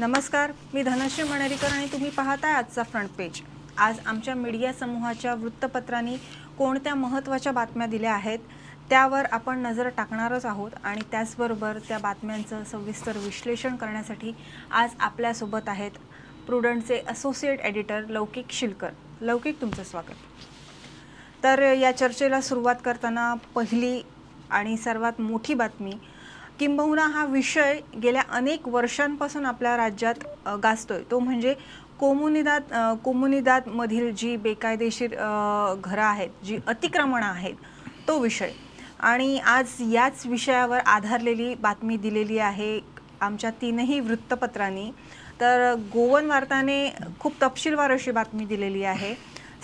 नमस्कार मी धनश्री मणेरीकर आणि तुम्ही पाहताय आजचा फ्रंट पेज आज आमच्या मीडिया समूहाच्या वृत्तपत्रांनी कोणत्या महत्त्वाच्या बातम्या दिल्या आहेत त्यावर आपण नजर टाकणारच आहोत आणि त्याचबरोबर त्या बातम्यांचं सविस्तर विश्लेषण करण्यासाठी आज आपल्यासोबत आहेत प्रुडंटचे असोसिएट एडिटर लौकिक शिलकर. लौकिक तुमचं स्वागत. तर या चर्चेला सुरुवात करताना पहिली आणि सर्वात मोठी बातमी किंबहुना हा विषय गेल्या अनेक वर्षांपासून आपल्या राज्यात गाजतोय. तो म्हणजे कोमुनिदात कोमुनिदातमधील जी बेकायदेशीर घरं आहेत जी अतिक्रमणं आहेत तो विषय. आणि आज याच विषयावर आधारलेली बातमी दिलेली आहे आमच्या तीनही वृत्तपत्रांनी. तर गोवन वार्ताने खूप तपशीलवार अशी बातमी दिलेली आहे.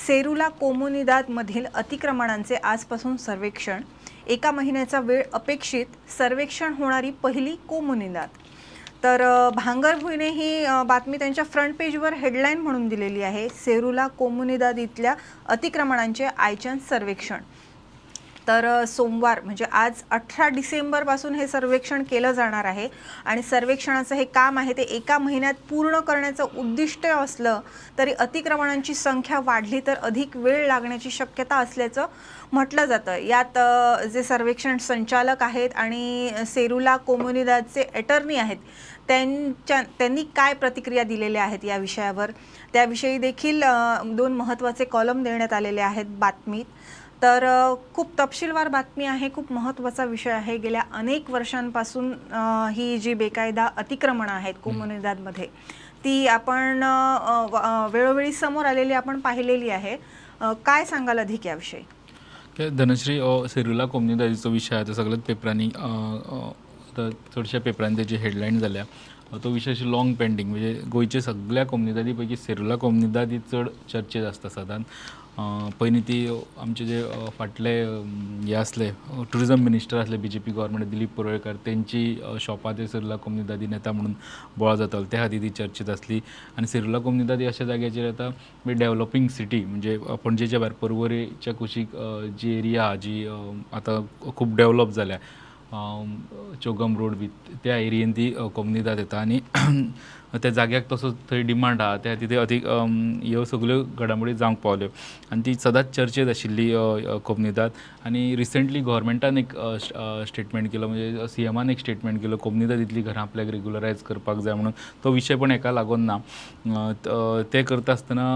सेरुला कोमुनिदातमधील अतिक्रमणांचे आजपासून सर्वेक्षण. एका महिन्याचा वेळ अपेक्षित सर्वेक्षण होणारी पहिली कोमुनिदात. तर भांगर भुईने ही बातमी त्यांच्या फ्रंट पेजवर हेडलाईन म्हणून दिलेली आहे सेरुला कोमुनिदाद इथल्या अतिक्रमणांचे आयचन सर्वेक्षण. तर सोमवार म्हणजे आज अठरा डिसेंबरपासून हे सर्वेक्षण केलं जाणार आहे आणि सर्वेक्षणाचं हे काम आहे ते एका महिन्यात पूर्ण करण्याचं उद्दिष्ट असलं तरी अतिक्रमणांची संख्या वाढली तर अधिक वेळ लागण्याची शक्यता असल्याचं म्हटलं जातं. यात जे सर्वेक्षण संचालक आहेत आणि सेरुला कोमुनिदाचे अटर्नी आहेत त्यांच्या त्यांनी काय प्रतिक्रिया दिलेल्या आहेत या विषयावर? त्याविषयी देखील दोन महत्त्वाचे कॉलम देण्यात आलेले आहेत बातमीत. तर खूप तपशीलवार बातमी आहे खूप महत्त्वाचा विषय आहे. गेल्या अनेक वर्षांपासून ही जी बेकायदा अतिक्रमणं आहेत कोमुनिदादमध्ये ती आपण व- वेळोवेळी समोर आलेली आपण पाहिलेली आहे. काय सांगाल अधिक याविषयी? धनश्री अ, सेरुला कोमनीदादीचो विशय आतां सगळ्याच पेपरांनी अ, चडशा पेपरांनी तेजी हेडलायन जाल्या तो विशय अशी लाँग पेंडींग म्हणजे गोंयचे सगळ्या कोमनीदादी पैकी सेरुला कोमनीदाद ही चड चर्चेत आसता सदांच पयलीं ती आमचे जे फाटले हे आसले ट्युरिजम मिनिस्टर आसले B J P government Dilip परोळेकर तेंची शॉपां ते सिर्ला कोमनीदादी नेता म्हणून बोळा जातालो. त्या खातीर ती चर्चेत आसली आनी सिर्ला कोमनिदादी अशा जाग्याचेर आतां डेव्हलपिंग सिटी म्हणजे, म्हणजे पणजेच्या भायर पर्वरीच्या कुशीक जी एरिया आहा जी आतां खूब डेव्हलप जाल्या चौगम रोड बी त्या एरियेन ती कोमनिदाद येता. आनी त्या जाग्याक तसो थंय डिमांड आहा त्या तिथे अदीक ह्यो सगल्यो घडामोडी जावंक पावल्यो. आनी ती सदांच चर्चेत आशिल्ली कोमनिदाद आनी रिसंटली गव्हर्मेंटान एक स्टेटमेंट केलो. म्हणजे सी एमान एक स्टेटमेंट केलो. कोमनिदाद इतली घरां आपल्याक रेगुलरायज करपाक जाय म्हणून. तो विशय पण हेका लागून ना. ते करता आसतना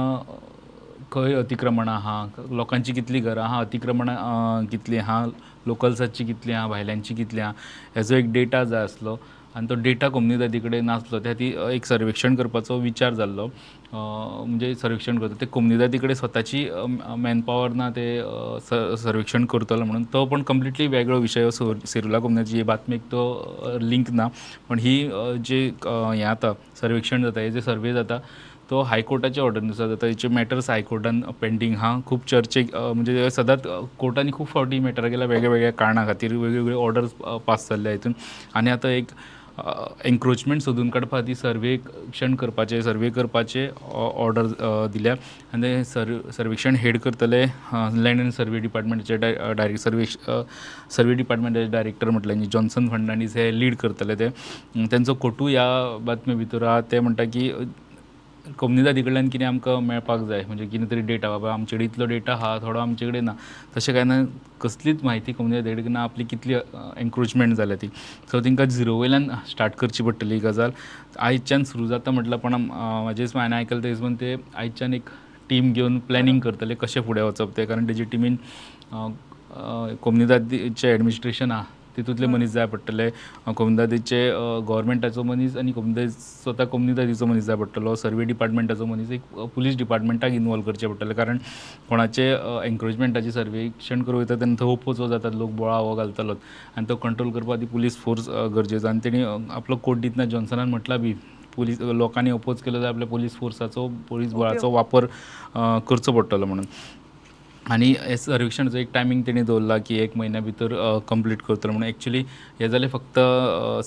खंय अतिक्रमणां आहा? लोकांची कितलीं घरां आहा? अतिक्रमणां कितलीं आहा? लोकल्साची कितल्या भायल्यांची कितल्या हेजो एक डेटा जाय आसलो आनी तो डेटा कोमनीदादी कडेन नासलो त्या ती एक सर्वेक्षण करपाचो विचार जाल्लो. म्हणजे सर्वेक्षण करता ते कोमनीदादी कडेन स्वताची मॅनपावर ना ते सर्वेक्षण करतलो म्हणून. तो पण कंप्लिटली वेगळो विशय हो, सिरुला सेरुला ही बातमेक तो लिंक ना. पण ही जे हें जाता सर्वेक्षण जाता हे जे सर्वे जाता तो हायकोर्टाच्या ऑर्डरनुसार जाता. हेचे मॅटर्स हायकोर्टान पेंडींग हा खूप चर्चेक म्हणजे सदांच कोर्टांनी खूब फावटी मॅटर गेल्या वेगळ्या वेगळ्या कारणां खातीर वेगवेगळे ऑर्डर्स पास जाल्ले हितून आनी आतां एक एन्क्रोचमेंट सोदून काडपा ती सर्वेक्षण करपाचे सर्वे करपाचे ऑर्डर दिल्या. आनी सर् सर्वेक्षण हेड करतले लँड एंड सर्वे डिपार्टमेंटाचे डायरेक्ट सर्वे सर्वे डिपार्टमेंटाचे डायरेक्टर म्हटले जॉन्सन फर्नांडीस हे लीड करतले ते. तेंचो कोटू ह्या बातमे भितर आहा ते म्हणटा की कोमनीदादी कडल्यान कितें आमकां मेळपाक जाय म्हणजे कितें तरी डेटा बाबा आमचे कडेन इतलो डेटा आहा थोडो आमचे कडेन ना. तशें काय ना कसलीच म्हायती कोमनीदादी कडेन ना आपली कितली एन्क्रोचमेंट जाल्या ती. सो तेंकां झिरो वयल्यान स्टार्ट करची पडटली ही गजाल. आयच्यान सुरू जाता म्हटल्यार पण म्हाजे हिसपान हांवें आयकलां ते हिसपान ते आयच्यान एक टीम घेवन प्लॅनिंग करतले कशें फुडें वचप तें. कारण तेजे टिमीन कोमनीदादीचें एडमिनिस्ट्रेशन आहा तितूंतले मनीस जाय पडटले अ, कोमनीदादीचे गव्हर्मेंटाचो मनीस आनी कोमनीदादी स्वता कोमनीदादीचो मनीस जाय पडटलो सर्वे डिपार्टमेंटाचो मनीस एक पुलीस डिपार्टमेंटाक इनवॉल्व करचें पडटलें कारण कोणाचे एन्क्रोचमेंटाचे सर्वेक्षण करूं वयता तेन्ना थंय ओपोच जातात लोक बोळा हो घालतलोच आनी तो कंट्रोल करपाक ती पुलीस फोर्स गरजेचो आनी तेणी आपलो कोट दितना जॉन्सनान म्हटलां बी पुलीस लोकांनी अपोज केलो जाल्यार आपल्या पुलीस फोर्साचो पुलीस बळाचो वापर करचो पडटलो म्हणून. आनी हे सर्वेक्षणाचो एक टायमींग तेणी दवरला की एक म्हयन्या भितर कंप्लीट करतलो म्हणून एक्चुली हे जाले फक्त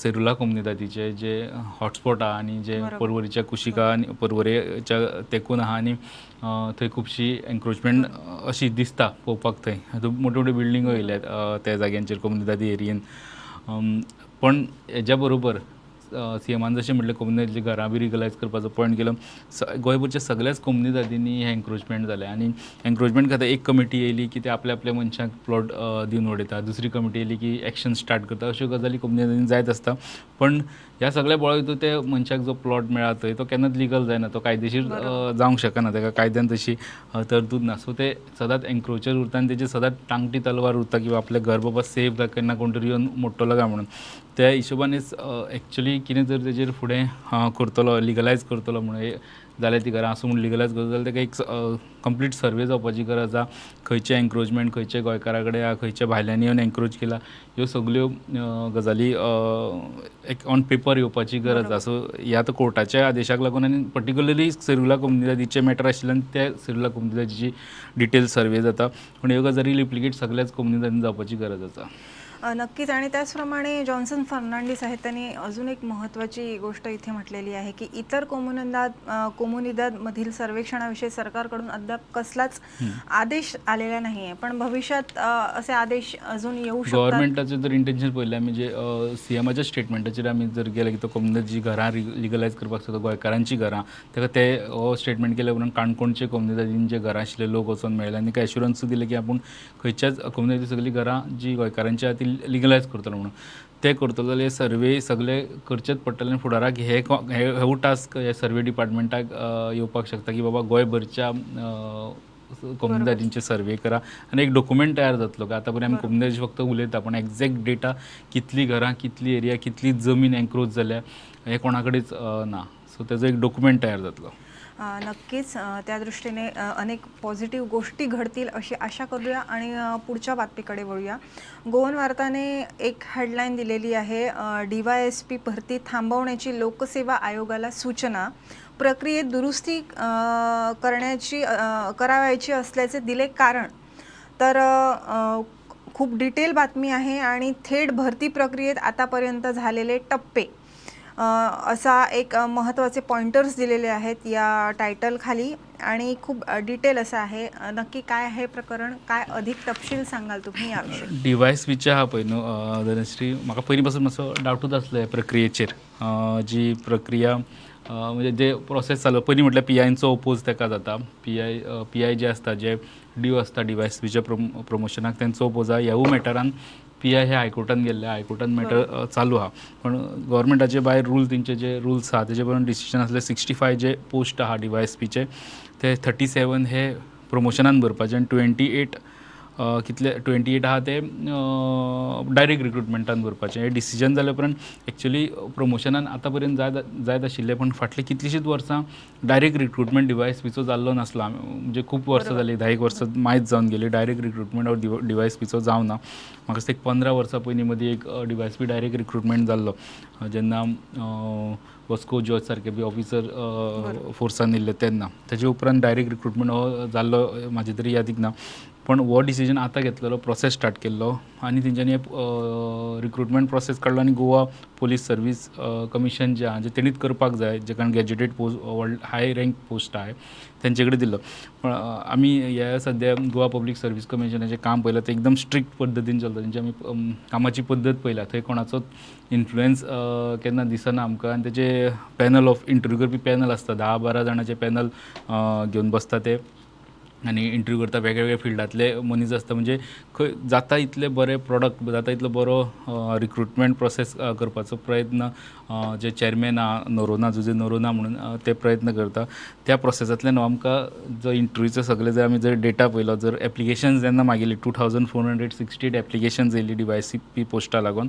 सेरुला कोमनीदादीचे जे हॉटस्पॉट आहा आनी जे. पर्वरीच्या कुशिका आनी पर्वरेच्या तेकून आहा आनी थंय खुबशी एन्क्रोचमेंट अशी दिसता पळोवपाक थंय. मोठ्यो मोठ्यो बिल्डिंगो येयल्यात त्या जाग्यांचेर कोमनीदादी एरियेन पण हेज्या बरोबर सी एमान जशें म्हटलें कम्युनिटीची घरां बी रिगलायज करपाचो पॉयंट केलो स गोंयभरच्या सगळ्याच कम्युनिटींनी हें एन्क्रोचमेंट जालें आनी एन्क्रोचमेंट खातीर एक कमिटी येयली की ते आपल्या आपल्या मनशांक प्लॉट दिवन उडयता दुसरी कमिटी येयली की एक्शन स्टार्ट करता अश्यो गजाली कम्युनिटींनी जायत आसता पण ह्या सगळ्या बोळा भितर ते मनशाक जो प्लॉट मेळा थंय तो केन्नाच लिगल जायना. तो कायदेशीर जावंक शकना. ताका कायद्यान तशी तरतूद ना. सो ते सदांच एन्क्रोचर उरता आनी तेजे सदांच टांगटी तलवार उरता किंवा आपले घर बाबा सेफ काय केन्ना कोण तरी येवन मोडटलो काय म्हणून त्या हिशोबानच एक्चुली कितें जर तेजेर फुडें करतलो लिगलायज करतलो म्हणून जाल्यार ती घरां आसूं म्हूण लिगलायज करतलो जाल्यार ताका एक कंप्लीट सर्वे जावपाची गरज आसा खंयचे एन्क्रोचमेंट खंयचे गोंयकारा कडेन आहा खंयच्या भायल्यांनी येवन एन्क्रोच केला. ह्यो सगल्यो गजाली एक ऑन पेपर येवपाची गरज आसा सो ह्या आतां कोर्टाच्या आदेशाक लागून आनी पर्टिक्युलरली सेरुला कम्युनिटीचे मॅटर आशिल्ल्यान त्या सेरुला कम्युनिटीची डिटेल सर्वे जाता. पूण ह्यो गजाली रिप्लिकेट सगळ्याच कम्युनिटींनी जावपाची गरज आसा नक्कीच. आणि त्याचप्रमाणे जॉन्सन फर्नांडिस आहेत. त्यांनी अजून एक महत्त्वाची गोष्ट इथे म्हटलेली आहे की इतर कोमुनिदाद कोमुनिदादमधील सर्वेक्षणाविषयी सरकारकडून अद्याप कसलाच आदेश आलेला नाही आहे पण भविष्यात असे आदेश अजून येऊ शकतात. गव्हर्मेंटाचें जर इंटेन्शन पळयलें म्हणजे सी एमाच्या स्टेटमेंटाचेर आमी जर गेले की तो कम्युनिटी घरां लिगलायज करपाक सोदता गोंयकारांची घरां ताका ते स्टेटमेंट केल्या उपरांत काणकोणचे कम्युनिटीन जे घरां आशिल्ले लोक वचून मेळ्ळे आनी काय एश्युरन्स दिले की आपूण खंयच्याच कम्युनिटी सगळीं घरां जी गोंयकारांची आहा ती लिगलायज करतलो म्हणून. ते करतलो जाल्यार सर्वे सगळे करचेच पडटले आनी फुडाराक हे हे हो टास्क हे सर्वे डिपार्टमेंटाक येवपाक शकता की बाबा गोंयभरच्या कम्युनिटींचे सर्वे करा. आनी एक डॉक्युमेंट तयार जातलो की? आतां पर्यंत आमी कम्युनिटी फक्त उलयता पण एक्झॅक्ट डेटा कितली घरां कितली एरिया कितली जमीन एन्क्रोच जाल्या हे कोणा कडेच ना. सो तेजो एक डॉक्युमेंट तयार जातलो. नक्कीच त्या दृष्टीने अनेक पॉझिटिव्ह गोष्टी घडतील अशी आशा करूया आणि पुढच्या बातमीकडे वळूया. गोवन वार्ताने एक हेडलाईन दिलेली आहे डी वाय एस पी भरती थांबवण्याची लोकसेवा आयोगाला सूचना. प्रक्रियेत दुरुस्ती करण्याची करावायची करावयाची असल्याचे दिले कारण. तर खूप डिटेल बातमी आहे आणि थेट भरती प्रक्रियेत आतापर्यंत झालेले टप्पे. असा एक महत्त्वाचे पॉइंटर्स दिलेले आहेत या टायटल खाली. आणि खूप डिटेल असं आहे. नक्की काय आहे प्रकरण? काय अधिक तपशील सांगाल तुम्ही याविषयी? डिवायस विच आहा पळय न्हू धनश्री म्हाका पयलीं पासून मातसो डावटूच आसलो ह्या प्रक्रियेचेर जी प्रक्रिया म्हणजे जे प्रोसेस चालू पयलीं म्हटल्यार पी आयचो ओपोज ताका जाता. पी आय पी आय जे आसता जे डीव आसता डिवायस विच्या प्रोम प्रमोशनाक तेंचो ओपोज आहा. ह्यावू मॅटरान पी आय हे हायकोर्टान गेल्ले हायकोर्टान मॅटर चालू आहा पण गव्हर्मेंटाचे भायर रूल तेंचे जे रुल्स आहा तेजे प्रमाणे डिसिशन आसले सिक्स्टी फाय जे पोस्ट आहा डिवायस पीचे ते थर्टी सेवन हे प्रमोशनान भरपाचे. आनी ट्वेंटी एट कितले ट्वेंटी एट आहा ते डायरेक्ट रिक्रुटमेंटान भरपाचें. हें डिसिजन जाल्या उपरांत एक्चुली प्रमोशनान आतां पर्यंत जाय जायत आशिल्लें पण फाटलीं कितलींशींच वर्सां डायरेक्ट रिक्रुटमेंट डिवायस पीचो जाल्लो नासलो. म्हणजे खूब वर्सां जालीं धा एक वर्सां मायज जावन गेली. Direct recruitment of D Y S पीचो जावना म्हाका दिसता एक पंदरा वर्सां पयलीं मदीं एक डिवायस पी डायरेक्ट रिक्रुटमेंट जाल्लो जेन्ना वस्को जॉर्ज सारके बी ऑफिसर फोर्सान येयल्ले तेन्ना तेजे उपरांत डायरेक्ट रिक्रुटमेंट हो जाल्लो म्हाजे तरी यादीक ना. पण हो डिसिजन आतां घेतलेलो प्रोसेस स्टार्ट केल्लो. आनी तेंच्यांनी रिक्रुटमेंट प्रोसेस काडलो आनी गोवा पोलीस सर्वीस कमिशन जे आहा जे तेणीच करपाक जाय जे कारण गॅजेटेड पोस्ट व्हड हाय रँक पोस्ट आहे तेंचे कडेन दिल्लो पण आमी हे सद्या गोवा पब्लीक सर्वीस कमिशनाचें काम पळयलां तें एकदम स्ट्रिक्ट पद्दतीन चलता. तेंची आमी कामाची पद्दत पळयल्या थंय कोणाचोच इन्फ्लुएन्स केन्ना दिसना आमकां. आनी तेजे पॅनल ऑफ इंटरव्यू करपी पॅनल आसता धा बारा जाणांचे पॅनल घेवन बसता ते. आनी इंटरव्यू करता वेगवेगळ्या फिल्डांतले मनीस आसता म्हणजे खंय जाता इतले बरे प्रॉडक्ट जाता इतलो बरो रिक्रुटमेंट प्रोसेस करपाचो प्रयत्न जे चॅरमॅन आहा नोरोना जुजे नोरोना म्हणून ते प्रयत्न करता. त्या प्रोसेसांतल्यान आमकां जो इंटरव्यूचो सगळे जर आमी जर डेटा पयलो जर एप्लिकेशन्स जेन्ना मागेली two thousand four hundred sixty eight applications येयली डिवायसी पी पोस्टा लागून.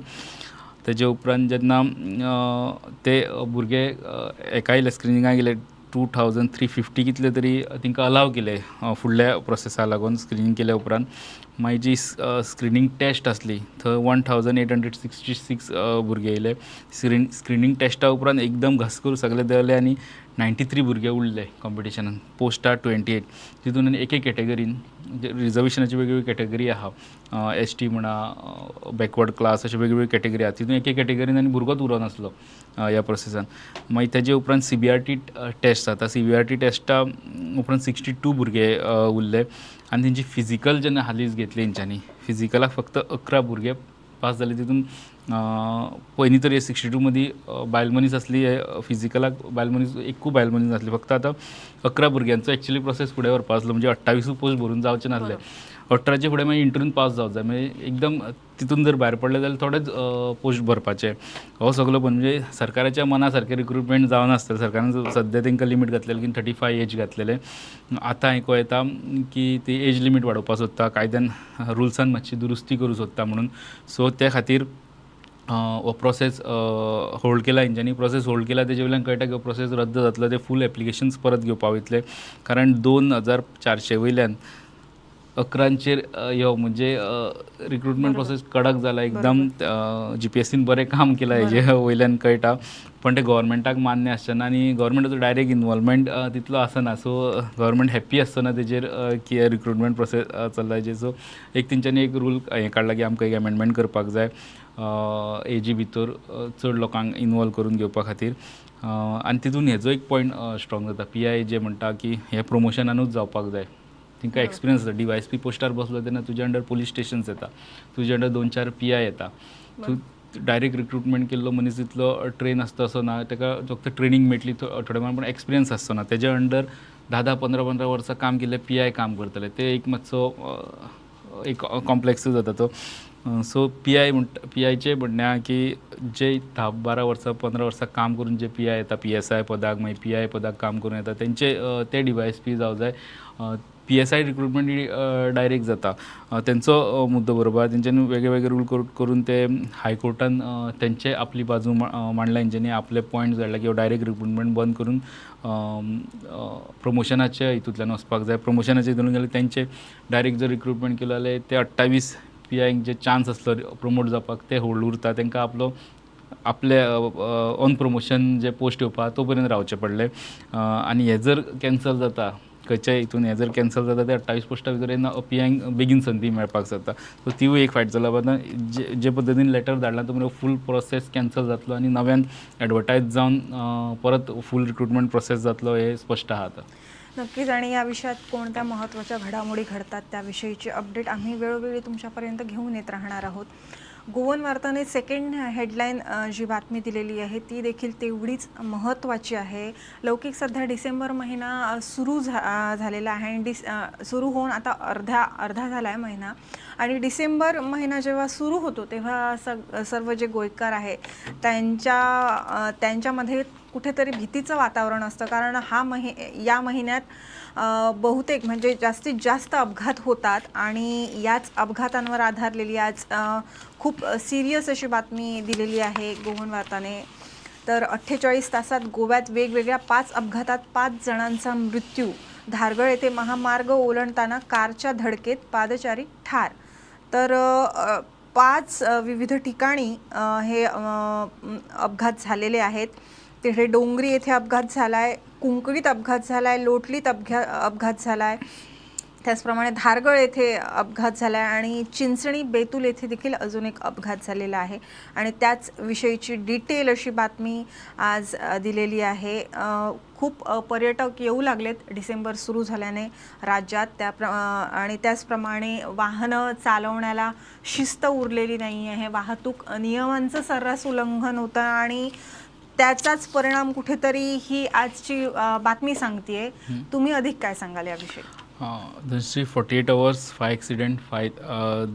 तेजे उपरांत जेन्ना ते भुरगे अ, एकाय स्क्रिनिंगाक गेले टू थावजंड थ्री फिफ्टी कितले तरी तांकां अलाव केले फुडल्या प्रोसेसा लागून स्क्रिनींग केल्या उपरांत. मागीर जी स्क्रिनींग टेस्ट आसली थंय one thousand eight hundred sixty six भुरगे येयले स्क्रीन स्क्रिनींग टेस्टा उपरांत एकदम घसकरून सगळे देंवले आनी नायन्टी थ्री भुरगे उरले कॉम्पिटिशनान पोस्टा ट्वेंटी एट तितून आनी एक एक कॅटेगरीन रिजर्वेशनाची वेगवेगळी कॅटेगरी आहा. एस टी म्हणा बॅकवर्ड क्लास अशे वेगवेगळी कॅटेगरी आहा. तितून एक एक कॅटेगरीन आनी भुरगोच उरो नासलो ह्या प्रोसेसान मागीर तेजे उपरांत C B R T test जाता सी बी आर टी टेस्टा उपरांत सिक्स्टी टू भुरगे उरले आनी तेंची फिजिकल जेन्ना हालींच घेतली तेंच्यांनी फिजिकलाक फक्त अकरा भुरगे पास जाले तितून पयलीं तर हे सिक्स्टी टू मदीं बायल मनीस आसली हे फिजिकलाक बायल मनीस एकू बायल मनीस नासली फक्त आतां अकरा भुरग्यांचो एक्चुअली प्रोसेस फुडें व्हरपा आसलो म्हणजे अठ्ठावीस पोस्ट भरून जावचे नासले अठराचे फुडें मागीर इंटरव्यून पास जावंक जाय म्हणजे एकदम तितून जर भायर पडले जाल्यार थोडेच पोस्ट भरपाचे. हो सगळो पण म्हणजे सरकाराच्या मना सारकें रिक्रुटमेंट जावनासतलें सरकारान सद्या तांकां लिमीट घातलेलें की थर्टी फाय एज घातलेलें आतां आयको येता की ती एज लिमीट वाडोवपाक सोदता कायद्यान रुल्सान मातशी दुरुस्ती करूं सोदता म्हणून. सो त्या खातीर हो प्रोसेस होल्ड केला. हेंच्यांनी प्रोसेस होल्ड केला तेजे वयल्यान कळटा की हो प्रोसेस रद्द जातलो. ते फूल एप्लिकेशन्स परत घेवपा वयतले कारण दोन हजार चारशे वयल्यान अकरांचेर अ, यो म्हणजे रिक्रुटमेंट प्रोसेस कडक जाला एकदम जी पी एस सीन बरें काम केलां हेजे वयल्यान कळटा पण ते गव्हर्मेंटाक मान्य आसचेना आनी गव्हर्मेंटाचो डायरेक्ट इनवॉल्वमेंट तितलो आसना सो गव्हर्मेंट हॅप्पी आसतना तेजेर की रिक्रुटमेंट प्रोसेस चल्ला हेजेर सो एक तेंच्यांनी एक रूल हें काडला की आमकां एक अमेंडमेंट करपाक जाय. एजी भितर चड लोकांक इनवॉल्व करून घेवपा खातीर. आनी तितून हेजो एक पॉयंट स्ट्रॉंग जाता. पी आय जे म्हणटा की हे प्रमोशनानूच जावपाक जाय. तांकां एक्सपिरियन्स आसा डी वाय एस पी पोस्टार बसलो तेन्ना तुजे अंडर पुलीस स्टेशन्स येता. तुजे अंडर दोन चार पी आय येता. तूं डायरेक्ट रिक्रुटमेंट केल्लो मनीस तितलो ट्रेन आसता असो ना ताका फक्त ट्रेनींग मेळटली थो- थोडे प्रमाण पण एक्सपिरियन्स आसचो ना. तेज्या अंडर धा धा पंदरा पंदरा वर्सां काम केल्ले पी आय काम करतले. ते एक मातसो एक कॉम्प्लेक्स जाता तो. सो पी आय म्हणट पी आयचे म्हणण्या की जे धा बारा वर्सां पंदरा वर्सां काम करून जे पी आय येता पी एस आय पदाक मागीर पी आय पदाक काम करून येता तेंचे ते डी वाय एस पी जावं जाय. P S I recruitment direct जाता. अ, तेंचो मुद्दो बरोबर तेंच्यांनी वेगळे वेगळे रूल करून ते हायकोर्टान अ, तेंचे आपली बाजू मा- मांडला. हेंच्यांनी आपले पॉयंट धाडला किंवा डायरेक्ट रिक्रुटमेंट बंद करून प्रमोशनाच्या हितूंतल्यान वचपाक जाय. प्रमोशनाच्या हितून गेल्यार तेंचे डायरेक्ट जर रिक्रुटमेंट केलो जाल्यार ते अठ्ठावीस पी आयक जे चान्स आसलो प्रमोट जावपाक ते होल्ड उरता. तांकां आपलो आपले ऑन प्रमोशन जे पोस्ट येवपा तो पर्यंत रावचे पडले. आनी हे जर कॅन्सल जाता खंयच्या हितून हे जर कॅन्सल जाता ते अठ्ठावीस पोस्टा भितर येना पी बेगीन संदी मेळपाक जाता. सो तिवूय एक फायट जाला आतां जे जे पद्दतीन लेटर धाडला तो म्हणजे फूल प्रोसेस कॅन्सल जातलो आनी नव्यान एडवर्टायज जावन परत फूल रिक्रुटमेंट प्रोसेस जातलो हे स्पश्ट आहा आतां. नक्कीच. आणि या विषयात कोणत्या महत्त्वाच्या घडामोडी घडतात त्याविषयीची अपडेट आम्ही वेळोवेळी तुमच्यापर्यंत घेऊन येत राहणार आहोत. गोवन वार्ताने सेकंड हेडलाईन जी बातमी दिलेली आहे ती देखील तेवढीच महत्त्वाची आहे. लौकिक सध्या डिसेंबर महिना सुरू झा झालेला आहे आणि डिस सुरू होऊन आता अर्धा अर्धा झाला आहे महिना. आणि डिसेंबर महिना जेव्हा सुरू होतो तेव्हा सग सर्व जे गोयकार आहे त्यांच्या त्यांच्यामध्ये कुठेतरी भीतीचं वातावरण असतं. कारण हा महि या महिन्यात बहुतेक म्हणजे जास्तीत जास्त अपघात होतात आणि याच अपघातांवर आधारलेली आज खूप सिरियस अशी बातमी दिलेली आहे गोवन वार्ताने. तर अठ्ठेचाळीस तासात गोव्यात वेगवेगळ्या पाच अपघातात पाच जणांचा मृत्यू. धारगळ येथे महामार्ग ओलांडताना कारच्या धडकेत पादचारी ठार. तर पाच विविध ठिकाणी हे अपघात झालेले आहेत. तिथे डोंगरी येथे अपघात झाला आहे कुंकळीत अपघात झाला आहे लोटलीत अपघा अपघात झाला आहे त्याचप्रमाणे धारगळ येथे अपघात झाला आहे आणि चिंचणी बेतूल येथे देखील अजून एक अपघात झालेला आहे. आणि त्याच विषयीची डिटेल अशी बातमी आज दिलेली आहे. खूप पर्यटक येऊ लागलेत. डिसेंबर सुरू झाल्याने राज्यात त्या प्र आणि त्याचप्रमाणे वाहनं चालवण्याला शिस्त उरलेली नाही आहे वाहतूक नियमांचं सर्रास उल्लंघन होतं आणि त्याचाच परिणाम कुठेतरी ही आजची बातमी सांगतेय. तुम्ही अधिक काय सांगाल याविषयी? जशी forty eight hours five accident five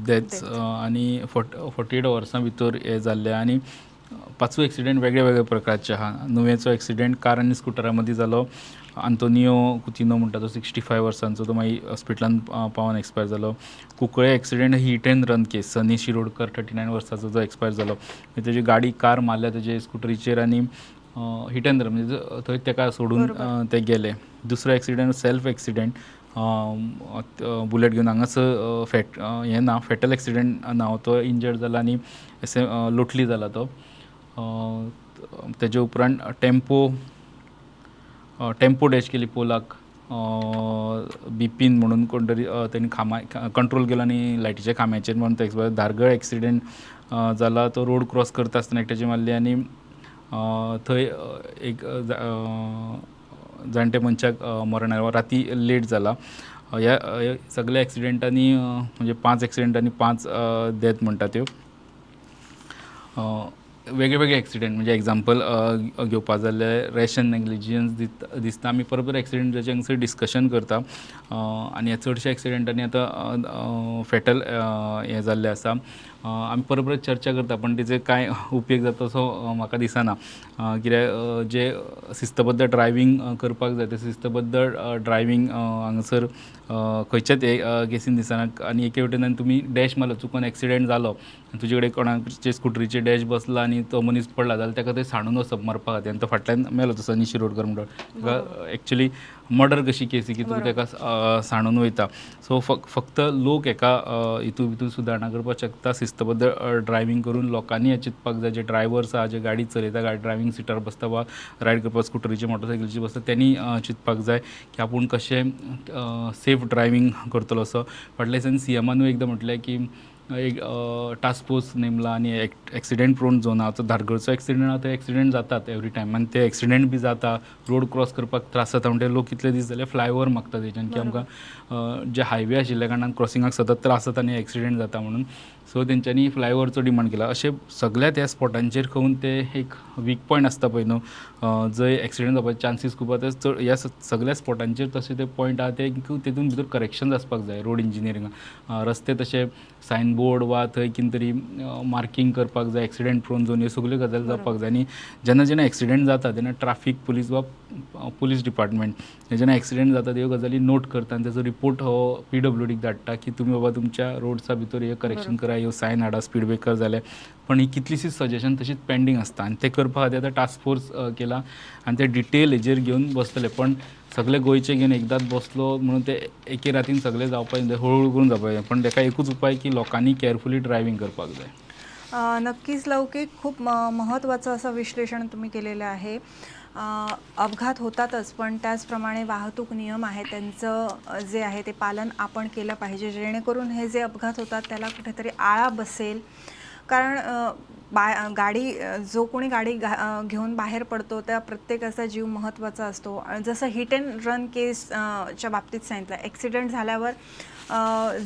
deaths. आनी फोर्टी एट अवर्सां भितर हे जाल्ले आनी पांचवो एक्सिडेंट वेगळे वेगळे प्रकारचे आहा नुवेचो एक्सिडेंट कार आनी स्कुटरा मदीं जालो आंतोनियो कुतिनो म्हणटा तो सिक्स्टी फाय वर्सांचो तो मागीर हॉस्पिटलान पावन एक्सपायर जालो Cuncolim accident hit and run case Sunny Shirodkar thirty nine वर्साचो जो एक्सपायर जालो तेजी गाडी कार मारल्या तेजे स्कुटरीचेर आनी हिट एंड रन म्हणजे थंय तेका सोडून ते गेले. दुसरो एक्सिडेंट सेल्फ एक्सिडेंट बुलेट घेवन हांगाच फॅट हें ना फॅटल एक्सिडेंट ना तो इंजर्ड जाला आनी अशें अ, लोटली जाला तो. तेजे उपरांत टेम्पो टेम्पो डॅश केली पोलाक. बिपीन म्हणून कोण तरी अ, तेणी खामा कंट्रोल केलो आनी लायटीच्या खांब्याचेर म्हणून तो एक्सपायर धारगळ एक्सिडेंट जाला तो रोड क्रॉस करता आसतना एकट्याची मारली आनी थंय एक जाणटे मनशाक मरण आयलें राती लेट जाला ह्या सगळ्या एक्सिडेंटांनी म्हणजे पांच एक्सिडेंटांनी पांच डेथ म्हणटा त्यो. वेगळे वेगळे एक्सिडेंट म्हणजे एक्झाम्पल घेवपा जाल्यार रॅशन नेग्लिजियन्स दित दिसता. आमी बरोबर एक्सिडेंटाचे हांगसर डिस्कशन करता. आनी चडशे चडशा एक्सिडेंटांनी आतां फॅटल हें जाल्लें आसा आमी परत परत चर्चा करता. पण तेजे कांय उपयोग जाता असो म्हाका दिसना. कित्याक जे शिस्तबद्द ड्रायवींग करपाक जाय ते शिस्तबद्द ड्रायवींग हांगासर खंयच्याच केसीन दिसना. आनी एके वटेन तुमी डॅश मारलो चुकून एक्सिडेंट जालो तुजे कडेन कोणाचे स्कुटरीचे डॅश बसला आनी तो मनीस पडला जाल्यार ताका थंय सांडून वचप मारपा खातीर आनी तो फाटल्यान मेलो तो सनी शिरोडकर म्हणून. ताका एक्चुली मर्डर कशी केसी की तूं ताका सांडून वयता सो फक फक्त लोक हेका हितू भितूर सुदारणा करपाक शकता शिस्तबद्द ड्रायवींग करून लोकांनी हें चिंतपाक जाय जे ड्रायव्हर्स आहा जे गाडी चलयता गाडी ड्रायवींग सिटार बसता वा रायड करपाक स्कुटरीचे मोटरसायकलीचे बसता त्यांनी चिंतपाक जाय की आपूण कशें सेफ ड्रायवींग करतलो असो. फाटल्या दिसांनी सी एकदां म्हटलें की एक टास्क फोर्स नेमला आनी एक्सिडेंट प्रोन झोन आहा तो धारगळचो एक्सिडेंट आहा ते एक्सिडेंट जातात एवरी टायम आनी ते एक्सिडेंट बी जाता रोड क्रॉस करपाक त्रास जाता. म्हणजे लोक कितले दीस जाले फ्लायओवर मागता तेच्यान की आमकां जे हायवे आशिल्ल्या कारणान क्रॉसिंगाक सतत त्रास जाता आनी एक्सिडेंट जाता म्हणून. सो तेंच्यांनी फ्लायओवरचो डिमांड केला. अशे सगळ्या त्या स्पॉटांचेर खंय ते एक वीक पॉयंट आसता पळय न्हू जंय एक्सिडेंट जावपाचे चान्सीस खूब ते चड ह्या सगळ्या स्पॉटांचेर तशे ते पॉयंट आहा ते की तेतून भितर करेक्शन आसपाक जाय रोड इंजिनियरिंगाक रस्ते तशे सायन बोर्ड वा थंय कितें तरी मार्कींग करपाक जाय एक्सिडेंट प्रोन झोन ह्यो सगल्यो गजाली जावपाक जाय. आनी जेन्ना जेन्ना एक्सिडेंट जाता तेन्ना ट्राफीक पुलीस वा पुलीस डिपार्टमेंट जेन्ना एक्सिडेंट जाता ह्यो गजाली नोट करता आनी ताचो रिपोर्ट हो पी डब्ल्यू डीक धाडटा की तुमी बाबा तुमच्या रोड्सा भितर हे करेक्शन करा ह्यो सायन हाडा स्पीड ब्रेकर जाले पण ही कितलीशीच सजेशन तशीच पेंडींग आसता आनी ते करपा खातीर आतां टास्क फोर्स केला. आनी ते डिटेल हेजेर घेवन बसतले पण सगळे गोंयचे घेवन एकदांच बसलो म्हणून ते एके रातीन सगळे जावपाक जाय हळू करून जावपाक पण ताका एकूच उपाय की लोकांनी केअरफुली ड्रायव्हिंग करपाक जाय. नक्कीच लौकिक खूप म महत्त्वाचं असं विश्लेषण तुम्ही केलेलं आहे. अपघात होतातच पण त्याचप्रमाणे वाहतूक नियम आहे त्यांचं जे आहे ते पालन आपण केलं पाहिजे जेणेकरून हे जे अपघात होतात त्याला कुठेतरी आळा बसेल. कारण बाय बा गाडी जो कोणी गाडी घा घेऊन बाहेर पडतो त्या प्रत्येकाचा जीव महत्त्वाचा असतो. जसं हिट अँड रन केस च्या बाबतीत सांगितलं ॲक्सिडेंट झाल्यावर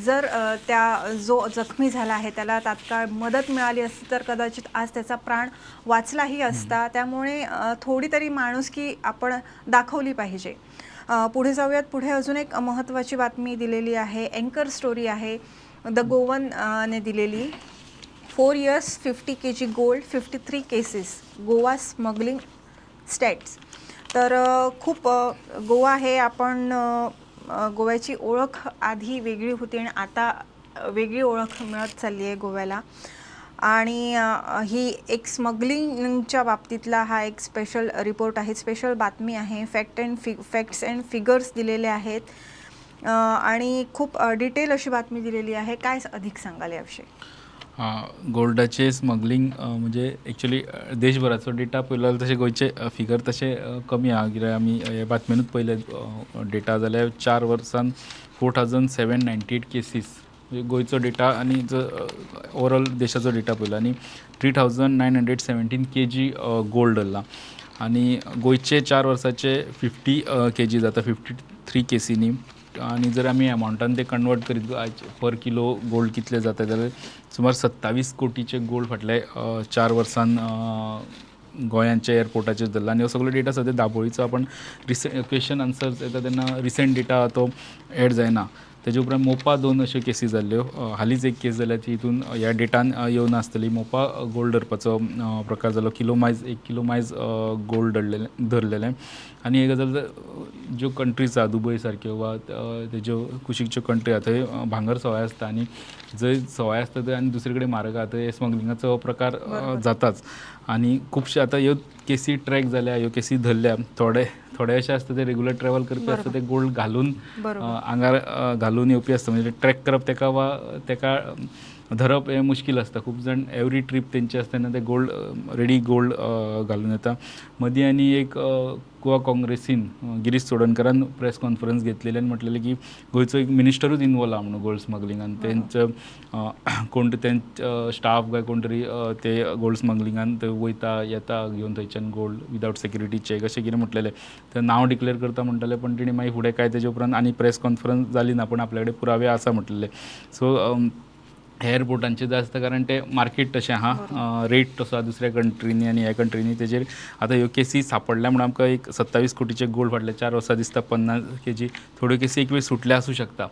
जर त्या जो जखमी झाला आहे त्याला तात्काळ मदत मिळाली असती तर कदाचित आज त्याचा प्राण वाचलाही असता. त्यामुळे थोडी तरी माणुसकी आपण दाखवली पाहिजे. पुढे जाऊयात. पुढे अजून एक महत्त्वाची बातमी दिलेली आहे. अँकर स्टोरी आहे. द गोवन ने दिलेली. Four years fifty K G gold fifty three cases Goa smuggling stats तर खूप गोवा हे आपण गोव्याची ओळख आधी वेगळी होती आणि आता वेगळी ओळख मिळत चालली आहे गोव्याला. आणि ही एक स्मगलिंगच्या बाबतीतला हा एक स्पेशल रिपोर्ट आहे स्पेशल बातमी आहे. फॅक्ट अँड फि फॅक्ट्स अँड फिगर्स दिलेले आहेत. आणि खूप डिटेल अशी बातमी दिलेली आहे. काय अधिक सांगाल याविषयी? हां, गोल्डाचे स्मगलिंग म्हणजे एक्चुली देशभराचो डेटा पळयलो जाल्यार तशें गोंयचे फिगर तशें कमी आहा. कित्याक आमी हे बातमेनूच पयले डेटा जाल्यार चार वर्सान four thousand seven ninety eight cases म्हणजे गोंयचो डेटा आनी जो ओवरऑल देशाचो डेटा पयलो आनी three thousand nine hundred seventeen K G gold धरला आनी गोंयचे चार वर्साचे फिफ्टी के जी जाता फिफ्टी थ्री केसींनी आनी जर आमी एमावंटान ते कन्वर्ट करीत आयज पर किलो गोल्ड कितले जाता जाल्यार सुमार सत्तावीस कोटीचे गोल्ड फाटले चार वर्सान अ, गोंयांच्या एअरपोर्टाचेर धरला आनी हो सगळो डेटा सद्या दाबोळीचो आपण रिसे क्वेश्चन आन्सर्स येता तेन्ना रिसेंट डेटा तो एड जायना तेजे उपरांत मोपा दोन अश्यो केसी जाल्ल्यो हालींच एक केस जाल्या ती हितून ह्या डेटान येवन आसतली मोपा गोल्ड धरपाचो प्रकार जालो किलो मायज एक किलो मायज गोल्ड धरलेलें धरलेलें. आनी हे गजाल ज्यो कंट्रीज आहा दुबय सारक्यो वा तेज्यो कुशीकच्यो कंट्री आहा थंय भांगर सवाय आसता आनी जंय सवाय आसता थंय आनी दुसरे कडेन म्हारग आहा थंय स्मगलिंगाचो प्रकार जाताच. आनी खुबशे आतां ह्यो केसी ट्रॅक जाल्या ह्यो केसी धरल्या. थोडे थोडे अशे आसता ते रेगुलर ट्रॅवल करपी आसता ते गोल्ड घालून आंगार घालून येवपी आसता म्हणजे ट्रॅक करप तेका वा तेका धरप हें मुश्कील आसता खूब जाण एवरी ट्रीप तेंची आसता तेन्ना ते गोल्ड रेडी गोल्ड घालून येता मदीं आनी एक गोवा काँग्रेसीन गिरीश चोडणकरान प्रेस कॉन्फरन्स घेतलेली आनी म्हटलेलें की गोंयचो एक मिनिस्टरूच इनवॉल्व आहा म्हणून गोल्ड स्मगलिंगान तेंचो अ, कोण तेंच स्टाफ काय कोण तरी ते गोल्ड स्मगलिंगान थंय वयता येता घेवन थंयच्यान गोल्ड विदावट सेक्युरिटी चॅक अशें कितें म्हटलेलें. तर नांव डिक्लेअर करता म्हणटाले पण तेणी मागीर फुडें काय तेजे उपरांत आनी प्रेस कॉन्फरन्स जाली ना पूण आपल्या कडेन पुरावे आसा म्हटलेले. सो ह्या एअरपोर्टांचे जाय आसता कारण ते मार्केट तशें आहा रेट तसो आहा दुसऱ्या कंट्रीनी आनी ह्या कंट्रीनी तेजेर आतां ह्यो केसी सापडल्या म्हणून आमकां एक सत्तावीस कोटीचे गोल्ड फाटले चार वर्सां दिसता पन्नास केजी थोड्यो केसी एक वेळ सुटल्या आसूं शकता.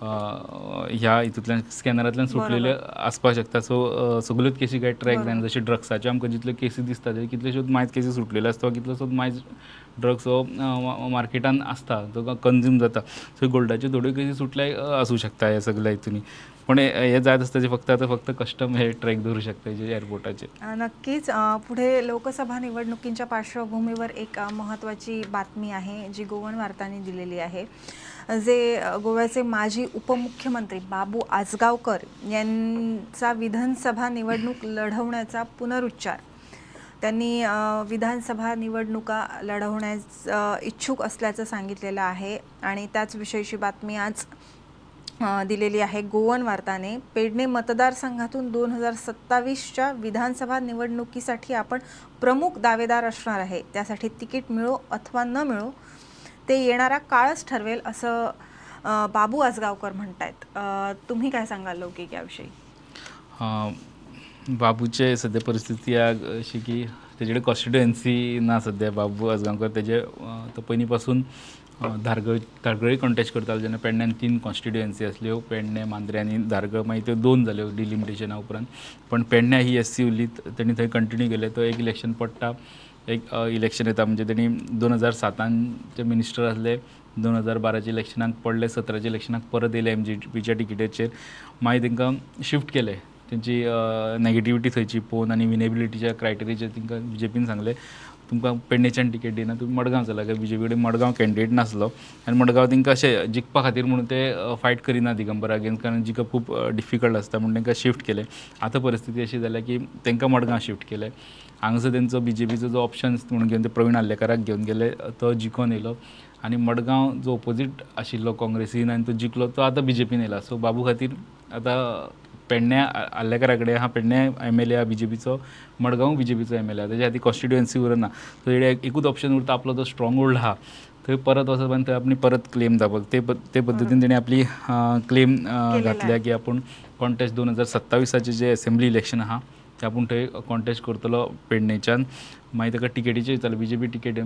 ह्या हितूंतल्यान स्कॅनरांतल्यान सुटलेले आसपाक शकता. सो सगल्योच केसी काय ट्रॅक जायना जशें ड्रग्साच्यो आमकां जितल्यो केसी दिसता ते कितल्योश्योच मायज केसी सुटलेल्यो आसता कितलोसोच मायज ड्रग्स हो मार्केटान आसता तो कंज्यूम जाता. सो गोल्डाच्यो थोड्यो केसी सुटल्याय असू आसूं शकता ह्या सगळ्या हितून पण हे जात असता जे फक्त आता फक्त कस्टम हे ट्रॅक धरू शकता जे एअरपोर्टाचे नक्कीच. पुढे लोकसभा निवडणुकींच्या पार्श्वभूमीवर एक महत्त्वाची बातमी आहे जी गोवन वार्तांनी दिलेली आहे. जे गोव्याचे माजी उपमुख्यमंत्री बाबू आजगावकर यांचा विधानसभा निवडणूक लढवण्याचा पुनरुच्चार. त्यांनी विधानसभा निवडणुका लढवण्यास इच्छुक असल्याचं सांगितलेलं आहे. आणि त्याच विषयीची बातमी आज दिलेली आहे गोवन वार्ताने. पेडणे मतदारसंघातून दोन हजार सत्तावीसच्या विधानसभा निवडणुकीसाठी आपण प्रमुख दावेदार असणार आहे. त्यासाठी तिकीट मिळो अथवा न मिळो ते येणारा काळच ठरवेल असं बाबू आजगावकर म्हणत आहेत तुम्ही काय सांगाल लौकिक याविषयी? बाबूचे सद्या परिस्थिती अशी की तेजे कडेन कॉन्स्टिट्युएन्सी ना सद्या बाबू आजगांवकर तेजे तो पयलीं पासून धारगळ धारगळी कॉन्टेस्ट करतालो जेन्ना पेडण्यान तीन कॉन्स्टिट्युएन्सी आसल्यो हो, पेडणे मांद्रे आनी धारगळ मागीर त्यो दोन जाल्यो डिलिमिटेशना उपरांत पण पेडण्या ही एस सी उरली तेणी थंय कंटिन्यू केले. तो एक इलेक्शन पडटा एक इलेक्शन येता. म्हणजे तेणी दोन हजार सातांचे मिनिस्टर आसले दोन हजार बाराच्या इलेक्शनाक पडले सतराच्या इलेक्शनाक परत येयले एम जी पीच्या टिकेटीचेर मागीर तांकां शिफ्ट केलें. तेंची नॅगेटिविटी थंयची पळोवन आनी विनेबिलिटीच्या क्रायटेरियाचेर तांकां बी जे पीन सांगलें. तुमकां पेडणेच्यान तिकेट दिना तुमी मडगांव चला कित्याक बी जे पी कडेन मडगांव कॅन्डिडेट नासलो. आनी मडगांव तांकां अशें जिखपा खातीर म्हणून ते फायट करिना दिगंबरा अगेन्स्ट कारण जिखप खूब डिफिकल्ट आसता म्हणून तांकां शिफ्ट केलें. आतां परिस्थिती अशी जाल्या की तांकां मडगांव शिफ्ट केलें. हांगासर तेंचो बी जे पीचो जो ऑप्शन्स म्हणून घेवन ते प्रवीण आल्लेकाराक घेवन गेले. तो जिखून येयलो आनी मडगांव जो ऑपोजीट आशिल्लो काँग्रेसीन आनी तो जिखलो तो आतां बी जे पीन येयला सो बाबू खातीर आतां पेडण्या आल्लेकारा कडेन हा पेडण्या M L A B J पीचो Madgaon B J पीचो M L A तेज्या खातीर कॉन्स्टिट्युएन्सी उरना सो एकूच ऑप्शन उरता आपलो जो स्ट्रॉंग होल्ड आहा थंय परत वचप आनी थंय आपली परत क्लेम दाखोवप ते ते पद्दतीन तेणी आपली क्लेम घातल्या आहे. की आपूण कॉन्टेस्ट दोन हजार सत्तावीसाचें जे असेंब्ली इलेक्शन आहा ते आपूण थंय कॉन्टेस्ट करतलो पेडणेच्यान. मागीर ताका टिकेटीचेर विचारलें B J P ticket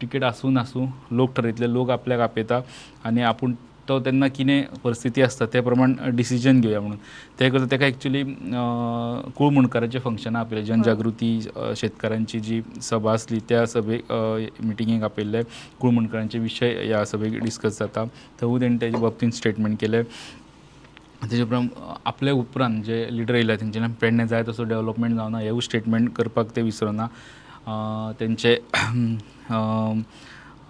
ticket आसूं नासूं लोक ठरयतले लोक आपल्याक आपयता आनी आपूण तो तेन्ना कितें परिस्थिती आसता त्या प्रमाण डिसिजन घेवया म्हणून. ते करता ताका एक्चुली कूळ मुणकाराचें फंक्शनां आपयलें जनजागृती शेतकारांची जी सभा आसली त्या सभेक मिटिंगेक आपयल्ले कुळ मुणकारांचे विशय ह्या सभेक डिस्कस जाता. थंय तेणी तेजे बाबतींत स्टेटमेंट केलें तेजे उपरांत आपले उपरांत जे लिडर येयल्या तेंच्यानी पेडणे जाय तसो डेवलपमेंट जावना हेवूय स्टेटमेंट करपाक ते विसरना. तेंचे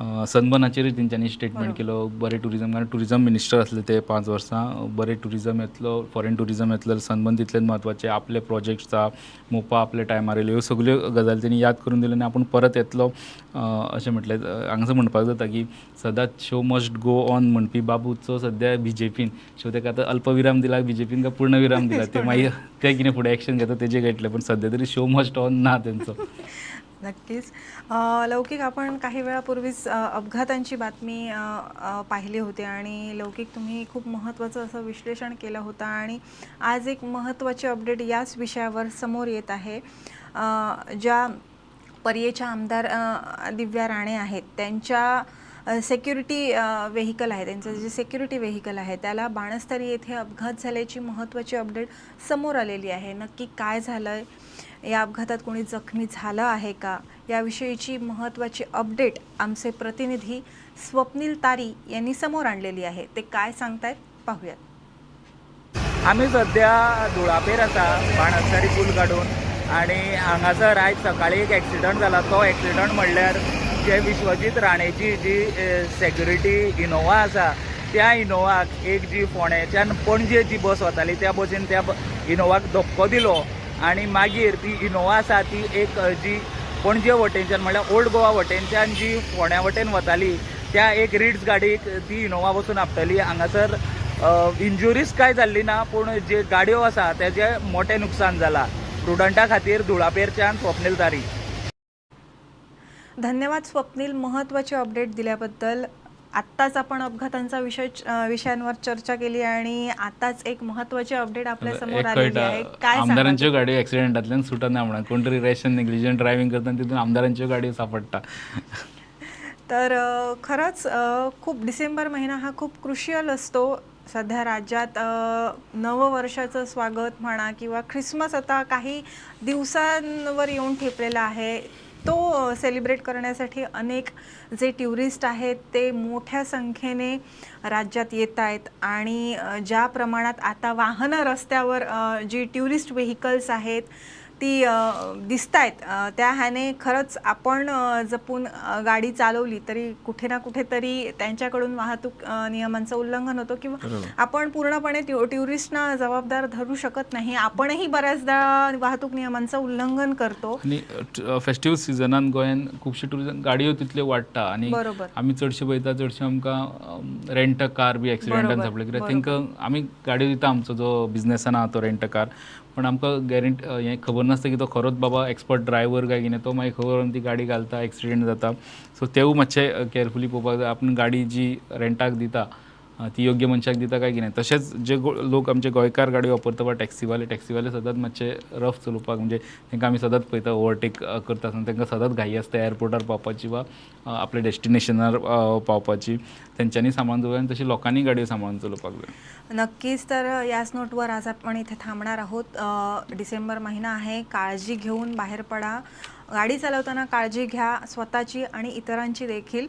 सनबर्नाचेरूय तेंच्यांनी स्टेटमेंट केलो. बरें टुरिजम कारण टुरिजम मिनिस्टर आसले ते पांच वर्सां बरें टुरिजम येतलो फॉरेन टुरिजम येतलो सनबर्न तितलेंच म्हत्वाचें आपले प्रोजेक्ट्स आहा मोपा आपले टायमार येयल्यो ह्यो सगल्यो गजाली तेणी याद करून दिल्यो आनी आपूण परत येतलो. अशें म्हटलें हांगासर म्हणपाक जाता की सदांच शो मस्ट गो ऑन म्हणपी बाबूचो सद्या बी जे पीन शो ताका आतां अल्पविराम दिला बी जे पीन काय पूर्ण विराम दिला ते मागीर ते कितें फुडें एक्शन घेता तेजे घेतले पण सद्या तरी शो मस्ट ऑन ना तेंचो नक्कीच. लौकिक आपण काही वेळापूर्वीच अपघातांची बातमी पाहिली होती आणि लौकिक तुम्ही खूप महत्त्वाचं असं विश्लेषण केलं होतं आणि आज एक महत्त्वाची अपडेट याच विषयावर समोर येत आहे. ज्या पर्येच्या आमदार दिव्या राणे आहेत त्यांच्या सेक्युरिटी व्हेकल आहे त्यांचं जे सेक्युरिटी व्हेकल आहे त्याला बाणस्तरी येथे अपघात झाल्याची महत्त्वाची अपडेट समोर आलेली आहे. नक्की काय झालं आहे या अपघातात कोणी जखमी झालं आहे का? याविषयीची महत्त्वाची अपडेट आमचे प्रतिनिधी स्वप्नील तारी यांनी समोर आणलेली आहे. ते काय सांगतायत? पाहूयात. आमी सध्या धुळापेर आसा बाणस्तारी पूल काडून आनी हांगासर आयज सकाळीं एक एक्सिडंट जाला तो एक्सिडंट म्हणल्यार जे विश्वजीत राणेची जी सेक्युरिटी इनोवा आसा त्या इनोवाक एक जी फोंड्याच्यान पणजे जी बस वताली त्या बसीन त्या इनोवाक धक्को दिलो. आनी मागीर ती इनोवा आसा ती एक जी पणजे वटेनच्यान म्हणल्यार ओल्ड गोवा वटेनच्यान जी फोंड्या वटेन वताली त्या एक रिड्स गाडीक ती इनोवा वचून आपटली. हांगासर इंजुरीज काय जाल्ली ना पूण जे गाडयो आसा तेजें मोठें नुकसान जाला. स्टुडंटा खातीर धुळापेरच्यान स्वप्नील तारी. धन्यवाद स्वप्नील महत्त्वाची अपडेट दिल्याबद्दल. आत्ताच आपण अपघातांचा विषय विषयांवर चर्चा केली आणि आताच एक महत्वाची अपडेट आपल्यासमोर आलेली कळटा आहे. काय आमदारांच्यो गाडयो ऍक्सिडेंटांतल्यान सुटना म्हणा. कोणतरी रॅशन नेग्लिजंट ड्रायव्हिंग करतना तितून आमदारांच्यो गाडयो सापडटा तर खरंच खूप डिसेंबर महिना हा खूप क्रुशियल असतो. सध्या राज्यात नववर्षाचं स्वागत म्हणा किंवा ख्रिसमस आता काही दिवसांवर येऊन ठेपलेला आहे. तो सेलिब्रेट करण्यासाठी अनेक जे ट्युरिस्ट आहेत ते मोठ्या संख्येने राज्यात येत आहेत. आणि ज्या प्रमाणात आता वाहनं रस्त्यावर जी ट्युरिस्ट व्हेकल्स आहेत ती दिसत आहेत त्या ह्याने खरंच आपण जपून गाडी चालवली तरी कुठे ना कुठेतरी त्यांच्याकडून वाहतूक नियमांचं उल्लंघन होतं किंवा आपण पूर्णपणे ट्यु ट्युरिस्टना जबाबदार धरू शकत नाही. आपणही बऱ्याचदा वाहतूक नियमांचं उल्लंघन करतो. आनी फेस्टिवल सिजनान गोंयान खुबशे टुरिजम गाडयो तितल्यो वाडटा आनी बरोबर. आमी चडशे पळयता चडशे आमकां रेंट अ कार बी एक्सिडेंटान सापडले कित्याक. तांकां आमी गाडयो दिता आमचो जो बिझनेसान आहा तो रेंट अ कार. पण आमकां गॅरंटी हें खबर नासता की तो खरोच बाबा एक्सपर्ट ड्रायव्हर काय कितें तो मागीर खबर व्हरून ती गाडी घालता एक्सिडेंट जाता. सो तेवूय मातशें केरफुली पळोवपाक जाय. आपण गाडी जी रेंटाक दिता ती योग्य मनशाक दिता काय कितें तशेंच जे गो- लोक आमचे गोंयकार गाडयो वापरता वा टॅक्सीवाले टॅक्सीवाले सदांच मातशे रफ चलोवपाक म्हणजे तांकां आमी सदांच पळयता ओवरटेक करता आसतना तांकां सदांच घाई आसता एअरपोर्टार पावपाची वा आपल्या डेस्टिनेशनार पावपाची. तेंच्यांनी सांबाळून चलोवं आनी तशी लोकांनी गाडयो सांबाळून चलोवपाक जाय. नक्कीच तर याच नोटवर आज आपण इथे थांबणार आहोत. डिसेंबर महिना आहे. काळजी घेऊन बाहेर पडा. गाडी चालवताना काळजी घ्या स्वतःची आणि इतरांची देखील.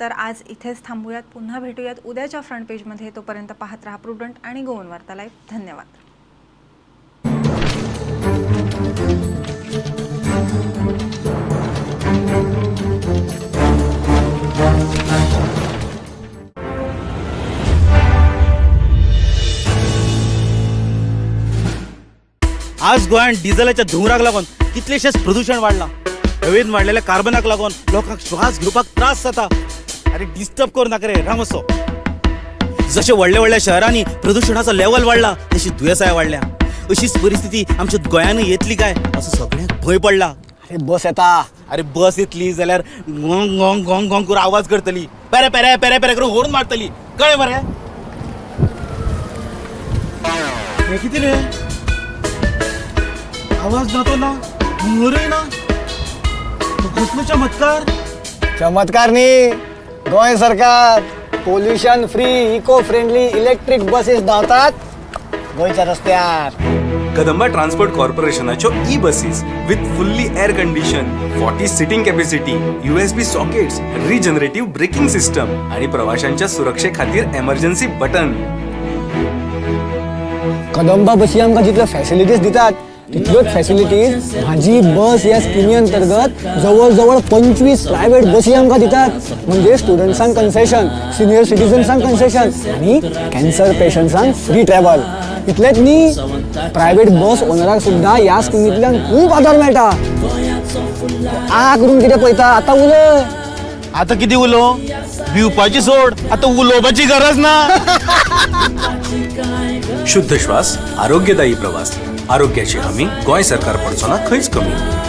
तर आज इथेच थांबूयात पुन्हा भेटूयात. उद्याच्या फ्रंट पेजमध्ये तोपर्यंत पाहत राहा प्रुडंट आणि गोवन वार्ता लाईव्ह धन्यवाद. आज गोंयात डिझेलाच्या धुंवराक लागून कितलेशेच प्रदूषण वाडलां हवेत वाडलेल्या कार्बनाक लागून लोकांक श्वास घेवपाक त्रास जाता. अरे डिस्टर्ब करू नाका रे राम असो. जशे व्हडल्या व्हडल्या शहरांनी प्रदूषणाचो लेवल वाडला तशी दुयेंसाय वाडल्या अशीच परिस्थिती आमच्या गोंयानूय येतली काय? असो सगळ्यांक भंय पडला. अरे बस येता अरे बस येतली जाल्यार गोंग गोंग गोंग गोंग करून आवाज करतली. पेरे पेरे पेरे पेरे करून होर्न मारतली. कळ्ळें मरे हे कितें रे? आवाज ना तो ना हुंगरय ना. तो कसलो चमत्कार. चमत्कार न्ही गोंय सरकार pollution free eco friendly electric buses धांवतात. गोंयच्या रस्त्यार Kadamba transport कॉर्पोरेशनाच्यो E buses with fully air condition forty seating capacity USB sockets regenerative braking system आणि प्रवाशांच्या सुरक्षे खातीर एमर्जन्सी बटन कदंबा बसी आमकां जितल्यो फॅसिलिटीज दितात तितल्योच फॅसिलिटीज माझी बस ह्या स्किमी अंतर्गत जवळ जवळ पंचवीस प्रायव्हेट बसी आमकां दितात. म्हणजे स्टुडंट्सांक कन्सेशन सिनियर सिटीजन्सांक कन्सेशन आणि कॅन्सर पेशंट्सांक फ्री ट्रॅव्हल इतलेंच न्ही प्रायव्हेट बस ओनराक सुद्दां ह्या स्किमींतल्यान खूब आदार मेळटा आ करून कितें पळयता आतां उलय आता किती उलो? भिवपाची सोड. आता उलोवपाची गरज ना. शुद्ध श्वास आरोग्यदायी प्रवास. आरोग्याची हमी गोंय सरकार पडचो ना खंयच कमी.